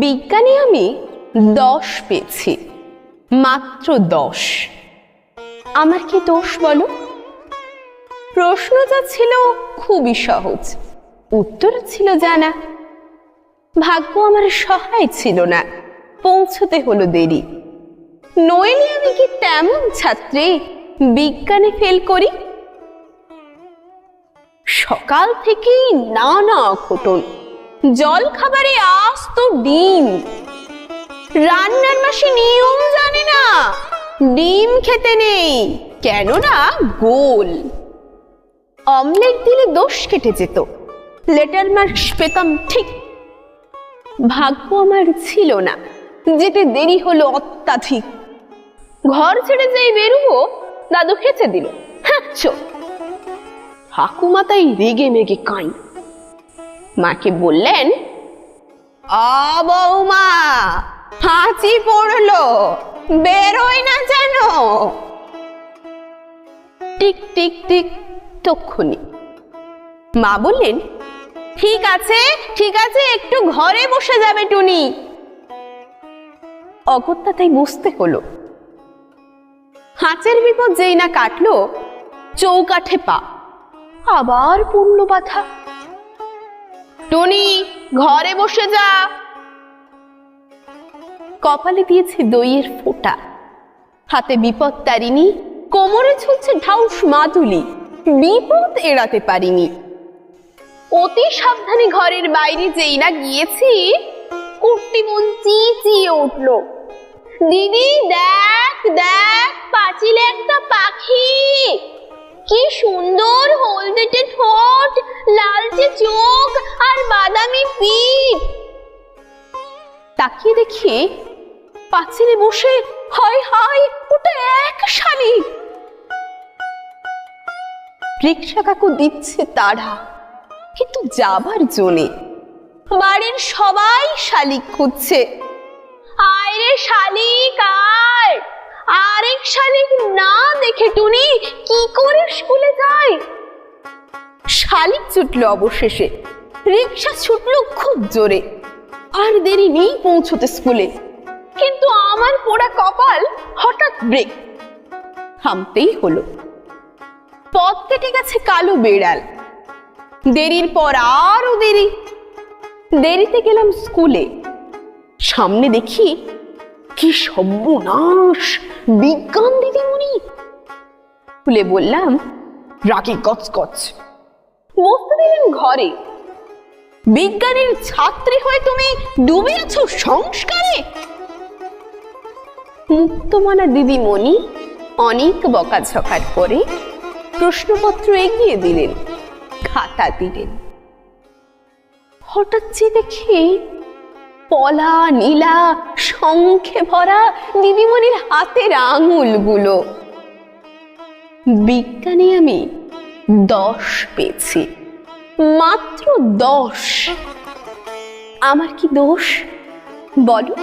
বিজ্ঞানে আমি দশ পেয়েছি, মাত্র দশ। আমার কি দোষ বলো? প্রশ্নটা ছিল খুবই সহজ, উত্তর ছিল জানা। ভাগ্য আমার সহায় ছিল না, পৌঁছতে হলো দেরি। নইলে আমি কি তেমন ছাত্রী বিজ্ঞানে ফেল করি? সকাল থেকেই নানা ঘটন জল খাবারে আস্ত ডিম। রান্নার মাসে নিয়ম জানে না। ডিম খেতে নেই, কেননা গোল। অমলেট দিলে দোষ কেটে যেত। লেটার মার্কস পেতাম ঠিক। ভাগ্য আমার ছিল না। যেতে দেরি হলো অত্যাধিক। ঘর ছেড়ে যেই বেরুবো, দাদু খেচে দিল। হ্যাঁ ঠাকুমা তাই রেগে মেগে কাই। মাকে বললেন আ বৌমা হাঁচি পড়ল, বেরোয় না যেন? টিক টিক টিক, তক্ষুনি। মা বললেন, ঠিক আছে ঠিক আছে, একটু ঘরে বসে যাবে টুনি। অগত্যা তাই বসতে হলো। হাঁচের বিপদ যেই না কাটলো, চৌকাঠে পা, আবার পূর্ণ বাধা। টনি, ঘরে বসে যা। কপালে দিয়েছে দইয়ের ফোঁটা। হাতে বিপদ তারিনি কোমরে ঝুলছে ঢাউস মাদুলি। বিপদ এড়াতে পারিনি। অতি সাবধানে ঘরের বাইরে যেই না গিয়েছি কুর্তি মন চিয়ে উঠল। দিদি, দেখ দেখ, পাঁচিলে একটা পাখি। কি সুন্দর পিঠ তাকিয়ে দেখি পাঁচিলে বসে হায় হায় ওটা এক শালিক রিক্সা কাকু দিচ্ছে তাড়া, কিন্তু যাবার জোনে বাড়ির সবাই শালিক খুঁজছে। আয় শালিক, আয়। আরেক শালিক না দেখে টুনি কি করে স্কুলে যায়? শালিক ছুটলো অবশেষে। রিক্সা ছুটলো খুব জোরে। আর দেরি নেই পৌঁছতে স্কুলে। কিন্তু আমার পোড়া কপাল হঠাৎ ব্রেক। থামতেই হলো। পথ কেটে গেছে কালো বেড়াল। দেরির পর আরও দেরি। দেরিতে গেলাম স্কুলে। সামনে দেখি কি সর্বনাশ, বিজ্ঞান দিদিমণি। খুলে বললাম, রাগে গচগচ বসতে দিলেন ঘরে। বিজ্ঞানের ছাত্রী হয়ে তুমি ডুবে আছো সংস্কারে? মুক্তমানা দিদিমণি অনেক বকাঝকার পরে প্রশ্নপত্র এগিয়ে দিলেন, খাতা দিলেন। হঠাৎ যে দেখি পলা, নীলা, শঙ্খে ভরা দিদিমণির হাতের আঙুলগুলো। বিজ্ঞানে আমি দশ পেয়েছি। মাত্র দশ। আমার কি দোষ? বলো।